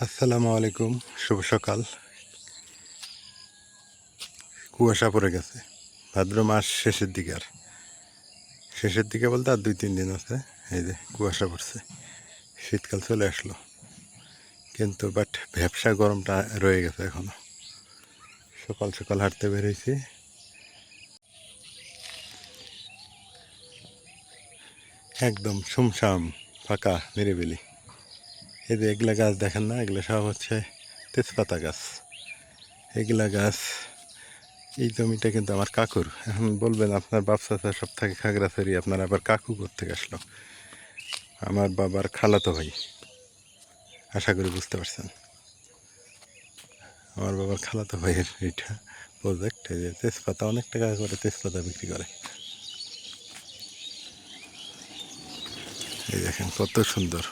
আসসালামু আলাইকুম, শুভ সকাল। কুয়াশা পড়ে গেছে। ভাদ্র মাস শেষের দিকে আর। শেষের দিকে বলতে আর দুই, তিন দিন আছে, এই যে কুয়াশা পড়ছে। শীতকাল চলে আসলো। কিন্তু বাট ভ্যাবসা গরমটা রয়ে গেছে এখনও। সকাল সকাল হাঁটতে বেরিয়েছি। একদম শুমশাম ফাঁকা, নিরিবিলি। এই যে এগুলা গাছ দেখেন না? এগুলো সব হচ্ছে তেজপাতা গাছ। এগুলা গাছ, এই জমিটা কিন্তু আমার কাকুর। এখন বলবেন, আপনার বাপ চাচা সব থেকে খাগড়াছড়ি আপনার আবার কাকু করতে আসলো? আমার বাবার খালাতো ভাই। আশা করি বুঝতে পারছেন। আমার বাবার খালাতো ভাইয়ের এইটা প্রজেক্ট এই যে তেজপাতা অনেক টাকা করে তেজপাতা বিক্রি করে। এই দেখেন, কত সুন্দর।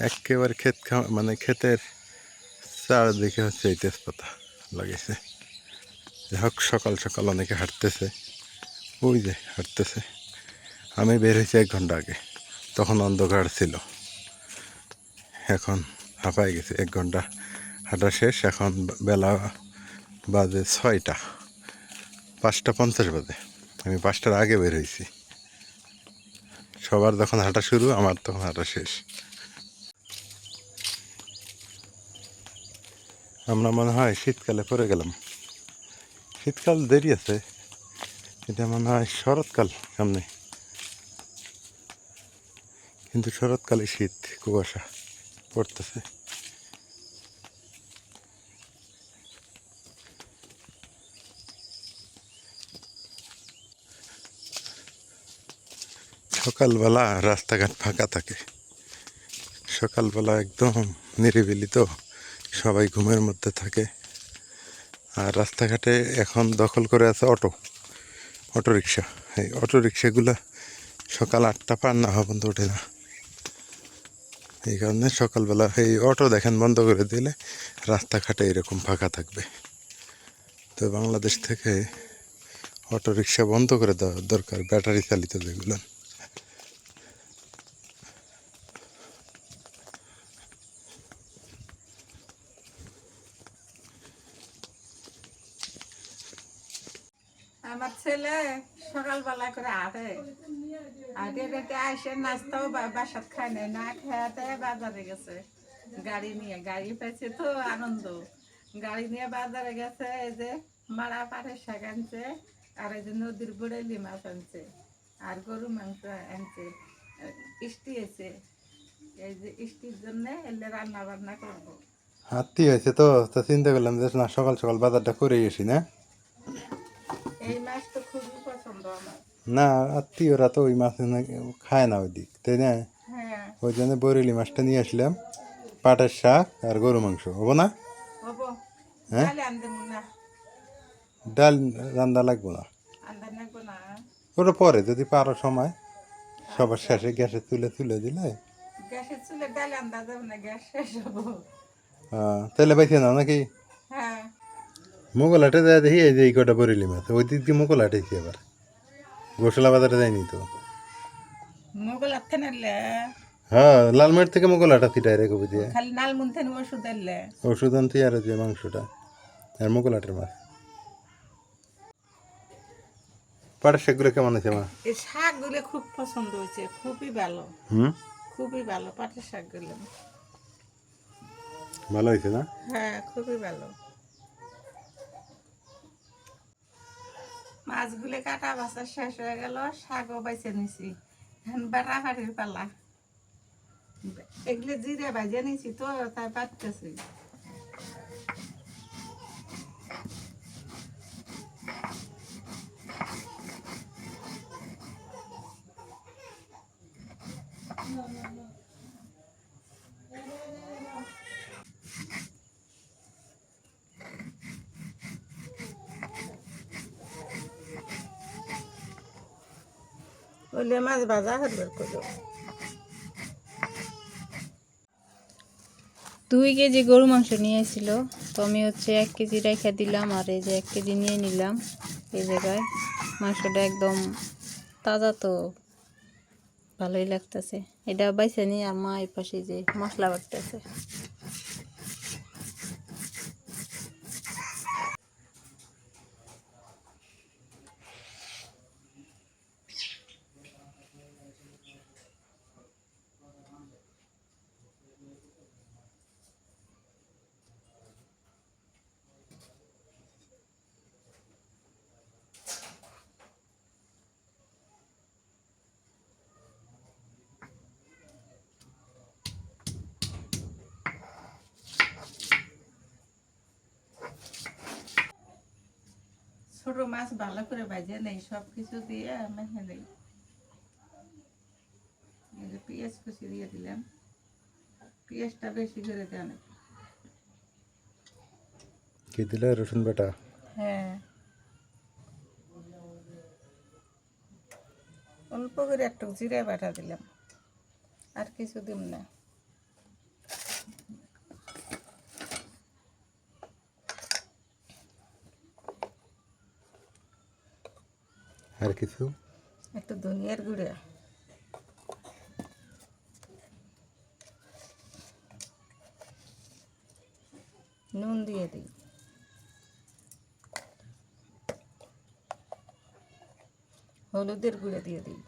একেবারে ক্ষেত খা- মানে ক্ষেতের চারদিকে হচ্ছে এই তেজপাতা লাগিয়েছে। হোক, সকাল সকাল অনেকে হাঁটতেছে। ওই যে হাঁটতেছে। আমি বের হয়েছি এক ঘণ্টা আগে। তখন অন্ধকার ছিল। এখন হাঁপাই গেছে। এক ঘণ্টা হাঁটা শেষ। এখন বেলা বাজে ছয়টা। পাঁচটা পঞ্চাশ বাজে। আমি পাঁচটার আগে বের হয়েছি। সবার যখন হাঁটা শুরু, আমার তখন হাঁটা শেষ। আমরা মনে হয় শীতকালে পড়ে গেলাম। শীতকাল দেরি আছে এটা মনে হয় শরৎকাল সামনে। কিন্তু শরৎকালে শীত কুয়াশা পড়তেছে। সকালবেলা রাস্তাঘাট ফাঁকা থাকে। সকালবেলা একদম নিরিবিলি তো। সবাই ঘুমের মধ্যে থাকে। আর রাস্তাঘাটে এখন দখল করে আছে অটো অটো রিক্সা এই অটো রিক্সাগুলো সকাল আটটা পার না হওয়া পর্যন্ত ওঠে না। এই কারণে সকালবেলা এই অটো দেখেন বন্ধ করে দিলে রাস্তাঘাটে এরকম ফাঁকা থাকবে। তো বাংলাদেশ থেকে অটো রিক্সা বন্ধ করে দেওয়া দরকার, ব্যাটারি চালিত যেগুলো আমার ছেলে সকালবেলা করে আটে আটে রেটে আসে নাস্তাও বা- বাসাত খায় নাই না খেয়াতে বাজারে গেছে। গাড়ি নিয়ে গাড়ি পেয়েছে তো আনন্দ। গাড়ি নিয়ে বাজারে গেছে এই যে মারা পাটের শাক আনছে আর এই যে নদীর বুড়েলি মাছ আনছে আর গরু মাংস আনছে ইষ্টি আছে। এই যে ইষ্টির জন্য এলে রান্না বান্না করব। হাতি হয়েছে তো তো চিন্তা করলাম যে না সকাল সকাল বাজারটা করে গেছি না? এই মাছ তো খুবই পছন্দ আমার। না আত্মীয়রা তো ওই মাছ না- খায় না ওই দিক তাই না? ওই জন্য বরেলি মাছটা নিয়ে আসলাম। পাটের শাক আর গরু মাংস। হব না? হ্যাঁ? ডাল রান্না লাগবো না? ওটা পরে যদি পারো সময়। সবার শেষে গ্যাসে তুলে তুলে দিলে। তাহলে বাইছে না নাকি? হ্যাঁ। মোগল হাটে যায় দেখি এই যে এই কটা বরেলি মাছ। ওই দিক দিয়ে মোগল হাটেছি আবার। গোসলা বাজারে যায়নি তো মোগল নালে হ্যাঁ লালমাট থেকে মোগল হাটাছি ডাইরেক্ট কবি দিয়ে। খালি নাল মুন্থেন ওষুধ এলে ওষুধ আনতে আর যে মাংসটা আর মোগল হাটের মাছ। পাটের শাকগুলো কেমন আছে মা? এই শাকগুলো খুব পছন্দ হয়েছে খুবই ভালো। হুম? খুবই ভালো পাটের শাকগুলো। ভালো হয়েছে না? হ্যাঁ খুবই ভালো। মাছগুলো কাটা বাছা শেষ হয়ে গেল শাকও বাইছে নিছি। এখন বেড়া হাড়ির পালা। এগুলো জিরে ভাজে নিছি তো তাই পাততেছি। ওলে মাছ ভাজা হরবার করো দুই কেজি গরু মাংস নিয়েছিল। তো আমি হচ্ছে এক কেজি রেখে দিলাম আর এই যে এক কেজি নিয়ে নিলাম। এই জায়গায় মাংসটা একদম তাজা তো, ভালোই লাগতেছে। এটা বাইসে নিয়ে আর মা এই পাশে যে মশলা বাটতেছে। ছোট মাছ ভালো করে ভাজে নেই সব কিছু দিয়ে মেখে নেই পেঁয়াজ কুচি দিয়ে দিলাম। পেঁয়াজটা বেশি করে দেন। কি দিলে রসুন বাটা? হ্যাঁ। অল্প করে একটু জিরে বাটা দিলাম। আর কিছু দিম না। আর কিছু? একটা ধনিয়ার গুঁড়া। নুন দিয়ে দিই। হলুদের গুঁড়া দিয়ে দিই।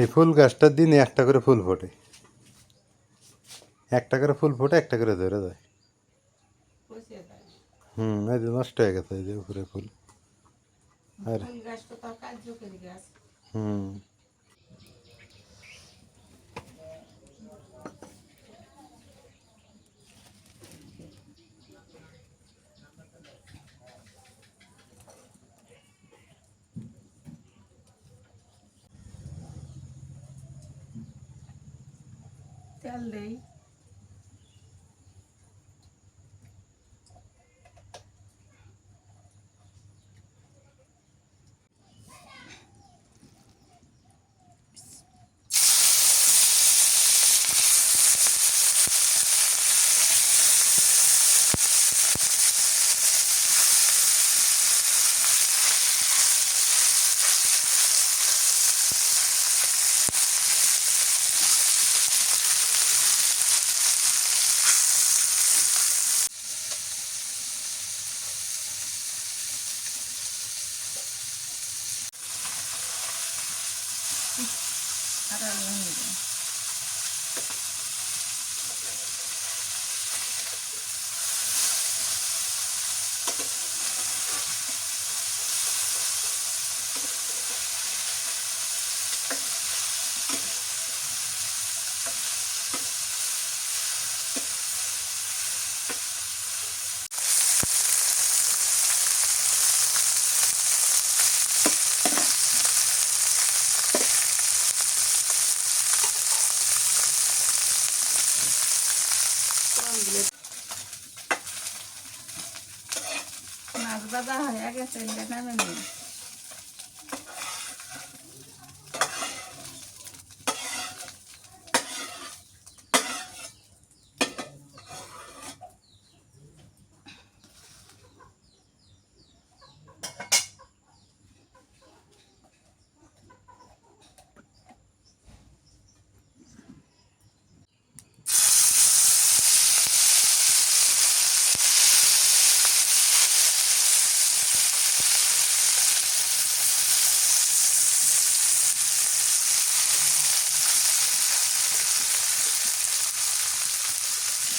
এই ফুল গাছটার দিনে একটা করে ফুল ফোটে। একটা করে ফুল ফোটে একটা করে ধরে যায়। দেয় হুম এই যে নষ্ট হয়ে গেছে এই যে উপরে ফুল। আর হুম তেল দেই আর আলু ভেঙে দিই। মাছ ভাজা হয়ে গেছে এটা নামে নিই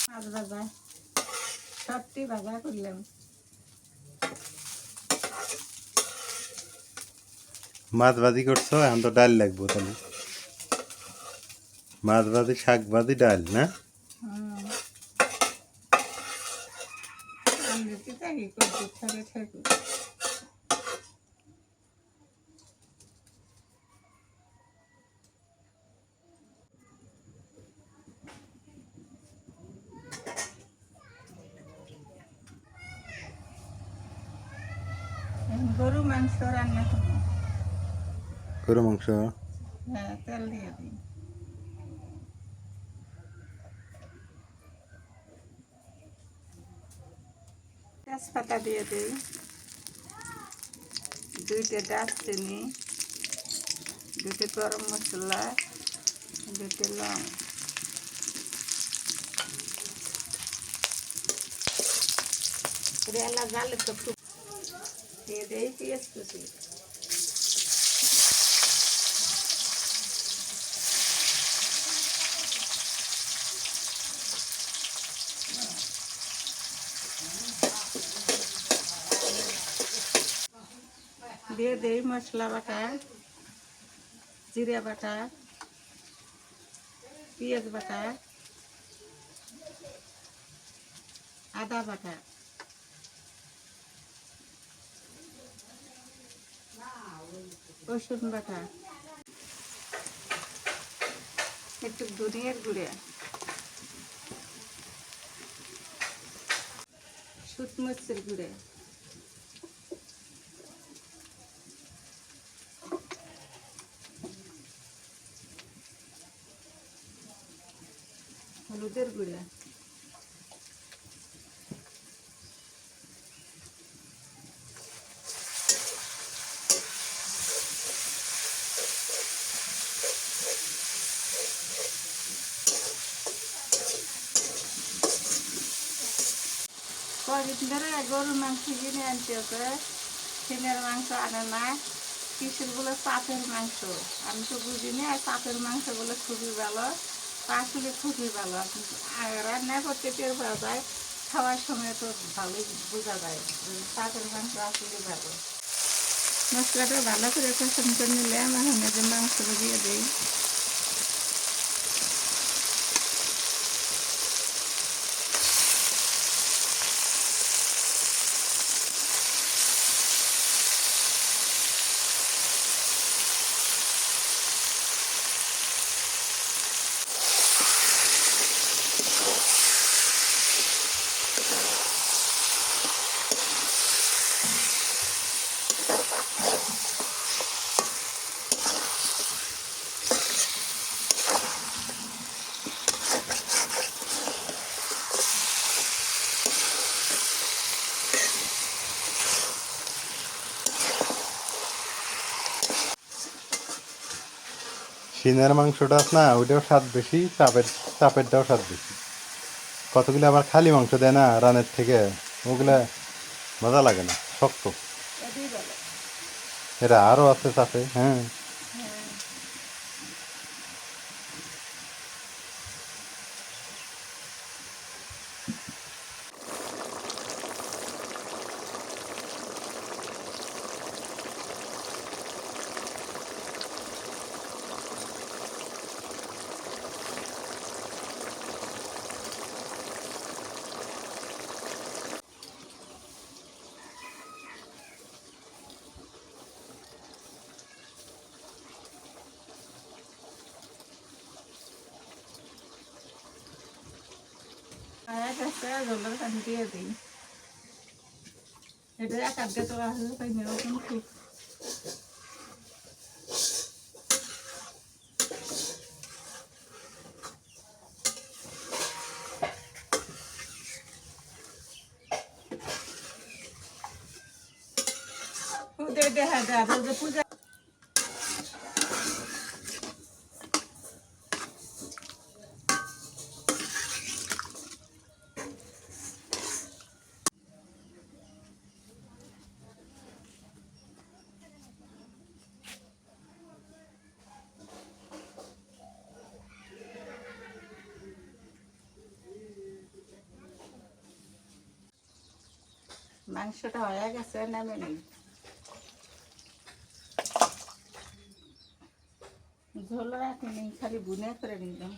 মাছ ভাজা। সবটি ভাজা করলাম। মাছ ভাজি করছ এখন তো ডাল লাগবো তাহলে। মাছ ভাজি শাক ভাজি ডাল না? হুম আমি কি থাকি করতে ছেড়ে থাকি গরু মাংস রান্না করব গরু মাংস হ্যাঁ তেল দিয়ে দিই তেজপাতা দিয়ে দিই দুইটা দারচিনি দুটো গরম মশলা দুটো লং রেলা জালে তো খুব দিয়ে দেই পেঁয়াজ কুচি দিয়ে দেই মশলা বাটা, জিরা বাটা, পেঁয়াজ বাটা, আদা বাটা। রসুন বাটা। একটু ধনিয়ার গুঁড়ে। শুট মরিচের গুঁড়ে। হলুদের গুঁড়া কদিন ধরে গরুর মাংস কিনে আনতেছে সিনের মাংস আনে না কিসেরগুলো চাপের মাংস আমি তো বুঝি না চাপের মাংসগুলো খুবই ভালো আসলে খুবই ভালো। রান্না করতে টের পাওয়া যায় খাওয়ার সময় তো ভালোই বোঝা যায় উম, মাংস আসলে ভালো। মশলাটা ভালো করে পছন্দ করে নিলে আমার মনে যে মাংসটা দিয়ে দিই। সিনের মাংসটা আছে না ওইটাও স্বাদ বেশি চাপের চাপেরটাও স্বাদ বেশি। কতগুলো আবার খালি মাংস দেয় না রানের থেকে ওগুলা মজা লাগে না শক্ত। এটা আরও আছে চাপে হ্যাঁ। এটা এক আধ তো আসলে পাই নেওয়া খুব ওদের দেখা যায় যে পূজা মাংসটা হয়ে গেছে নামে নেই ঝোল রাখিনি খালি বুনে করে নিলাম।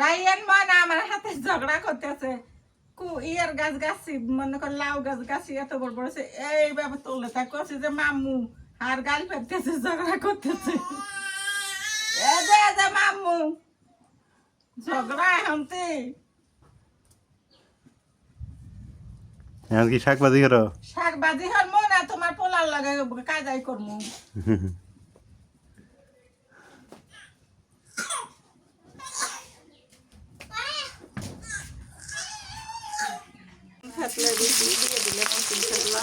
রাইয়ান মনে আমার হাতে ঝগড়া করতেছে। কু ইয়ার গাছ গাছি মনে কর লাউ গাছ গাছি এত বড় বড় এইভাবে তুলে তা করছে যে মাম্মু আর গাল ফেলতেছে ঝগড়া করতেছে। এ যে এ মাম্মু ঝগড়া এখন তে। আজকে শাক ভাজি করো? শাক বাজি হর মনে তোমার পোলার লাগে কাজাই করমু থাকলে দিছি দিয়ে দিলাম থাকলা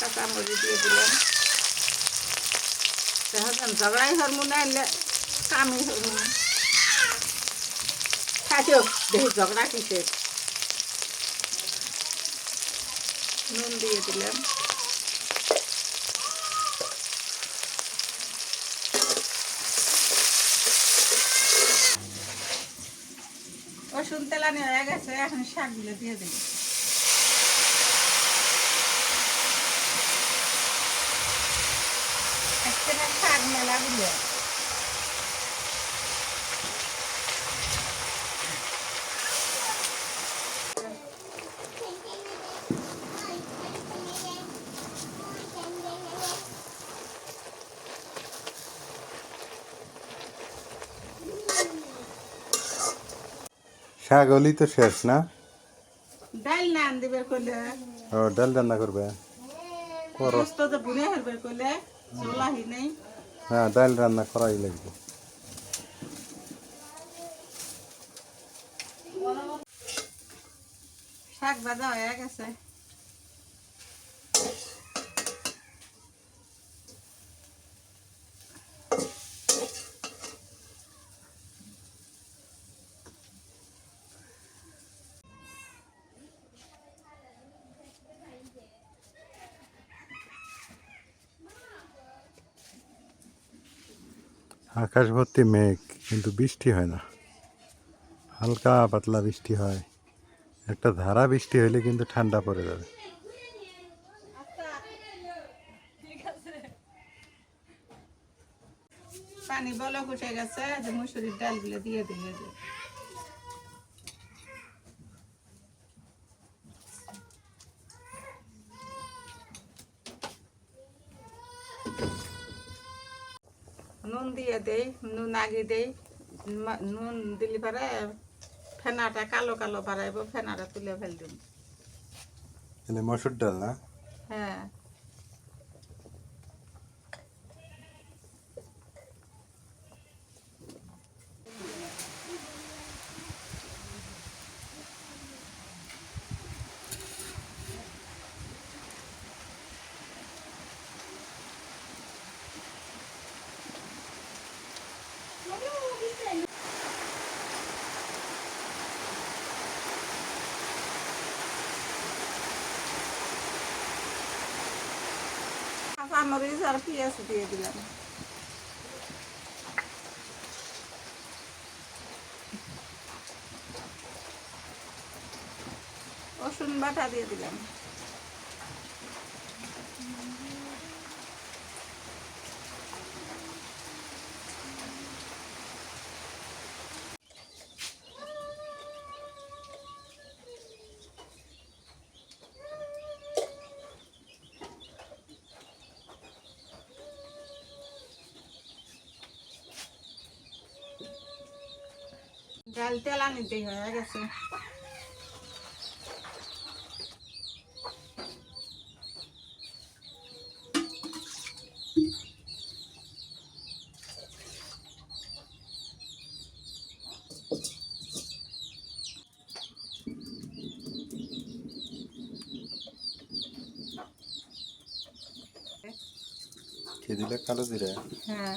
কাঁচামরিচ দিয়ে দিলাম। তখন ঝগড়াই হরমোন আনলে স্বামী খাইছো দেখি ঝগড়া কিসে নুন দিয়ে দিলাম। রসুন তেলানি হয়ে গেছে, এখন শাকগুলো দিয়ে দিই হলেই তো শেষ না? ডাল না আন দিবে কইলে ও ডাল রান্না করবে? করো তো বুনে হেরবে কইলে চলাহি নেই। হ্যাঁ ডাল রান্না করাই লাগবে। শাক ভাজা হয়ে গেছে। আকাশ ভর্তি মেঘ, কিন্তু বৃষ্টি হয় না। হালকা পাতলা বৃষ্টি হয়। একটা ধারা বৃষ্টি হলে কিন্তু ঠান্ডা পড়ে যাবে। পানি বলক উঠে গেছে মুসুরির ডালগুলো দিয়ে দিয়ে যে নুন দিয়ে দেই নুন আগে দেই নুন দিলে পারে ফেনাটা কালো কালো বাড়াইব ফেনাটা তুলে ফেল দিন মসুর ডাল না? হ্যাঁ কাঁচামরিচ আর পেঁয়াজ দিয়ে দিলাম। রসুন বাটা দিয়ে দিলাম। ডাল তেলা নিতে হয়ে গেছে খেয়ে দিলে কালো জিরে হ্যাঁ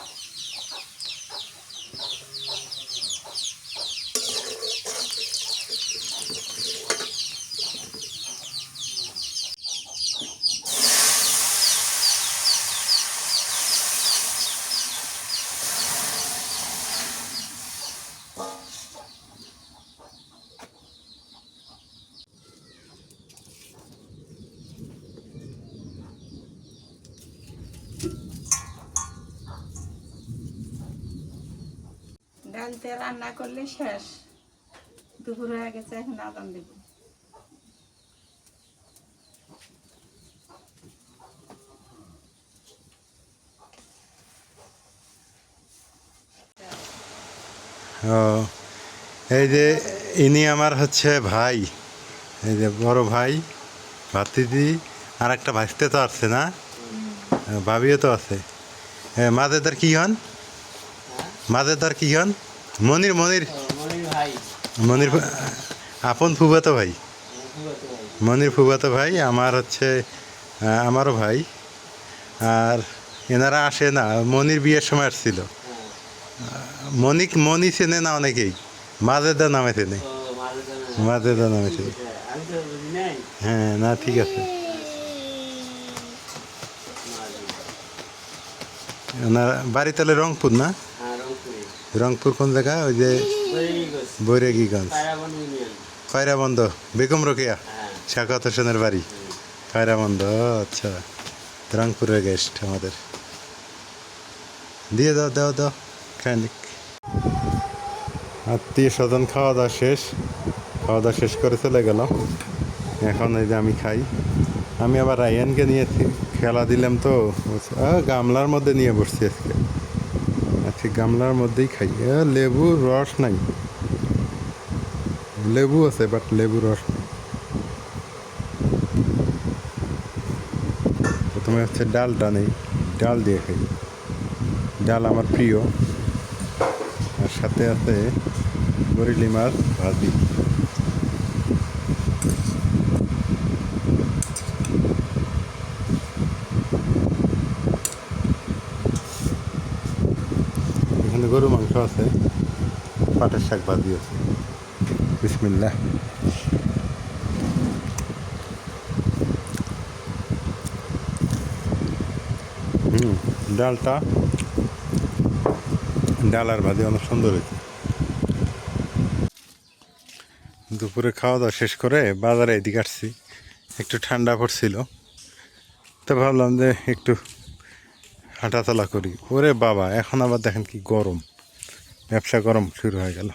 ডালতে রান্না করলে শেষ। দুপুর হয়ে গেছে এখন আদান দেব। ও এই যে ইনি আমার হচ্ছে ভাই। এই যে বড় ভাই ভাতিজি আর একটা ভাইস্তে তো আছে না? ভাবিও তো আছে। মাঝেদার কি হন? মাঝেদার কি হন? মনির মনির। মনির ভাই। মনির আপন ফুবাতো ভাই। মনির ফুবাতো ভাই আমার হচ্ছে আমারও ভাই। আর এনারা আসে না মনির বিয়ের সময় আসছিল। মনিক মনি চেনে না অনেকেই। মাজেদা নামে চেনে। মাজেদা নামে। চেনে। বুঝি হ্যাঁ না ঠিক আছে। ওনার বাড়ি তাহলে রংপুর না? হ্যাঁ রংপুরে কোন জায়গা? ওই যে বৈরাগীগঞ্জ। কয়রাবন্দ বেগম রোকেয়া? হ্যাঁ। শাকাত হোসেনের বাড়ি। কয়রাবন্দ আচ্ছা। রংপুরের গেস্ট আমাদের। দিয়ে দাও দাও দাও। খানিক আত্মীয় স্বজন খাওয়া দাওয়া শেষ। খাওয়া দাওয়া শেষ করে চলে গেল এখন এই যে আমি খাই। আমি আবার রায়ানকে নিয়েছি খেলা দিলাম তো। গামলার মধ্যে নিয়ে বসছি আজকে। আজকে গামলার মধ্যেই খাই লেবু রস নাই। লেবু আছে বাট লেবু রস নাই। প্রথমে হচ্ছে ডালটা নেই, ডাল দিয়ে খাই। ডাল আমার প্রিয়। আর সাথে আছে বরিলি মাছ ভাজি। এখানে গরু মাংস আছে, পাটের শাক ভাজি আছে। বিসমিল্লা হুম, ডালটা ডাল আর ভাজি অনেক সুন্দর হয়েছে। দুপুরে খাওয়া দাওয়া শেষ করে বাজারে এদিকে আসছি। একটু ঠান্ডা পড়ছিল। তো ভাবলাম যে একটু হাঁটাচলা করি। ওরে বাবা, এখন আবার দেখেন কি গরম। ব্যবসা গরম শুরু হয়ে গেল।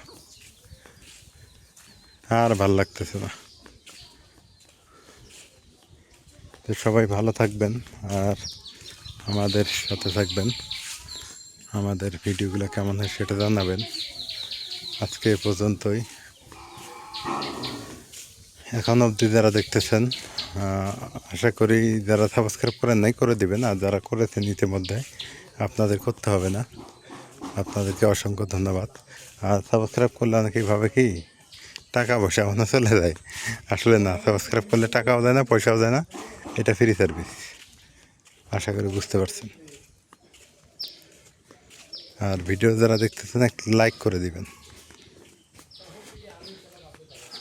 আর ভালো লাগতেছে না। তো সবাই ভালো থাকবেন আর আমাদের সাথে থাকবেন। আমাদের ভিডিওগুলো কেমন হয় সেটা জানাবেন। আজকে এ পর্যন্তই। এখন অবধি যারা দেখতেছেন আশা করি যারা সাবস্ক্রাইব করেন নাই, করে দিবেন। আর যারা করেছেন ইতিমধ্যে, আপনাদের করতে হবে না। আপনাদেরকে অসংখ্য ধন্যবাদ। আর সাবস্ক্রাইব করলে অনেকেই ভাবে কি? টাকা পয়সা মনে চলে যায়। আসলে না সাবস্ক্রাইব করলে টাকাও দেয় না, পয়সাও দেয় না। এটা ফ্রি সার্ভিস আশা করি বুঝতে পারছেন। আর ভিডিও যারা দেখতেছেন একটু লাইক করে দিবেন।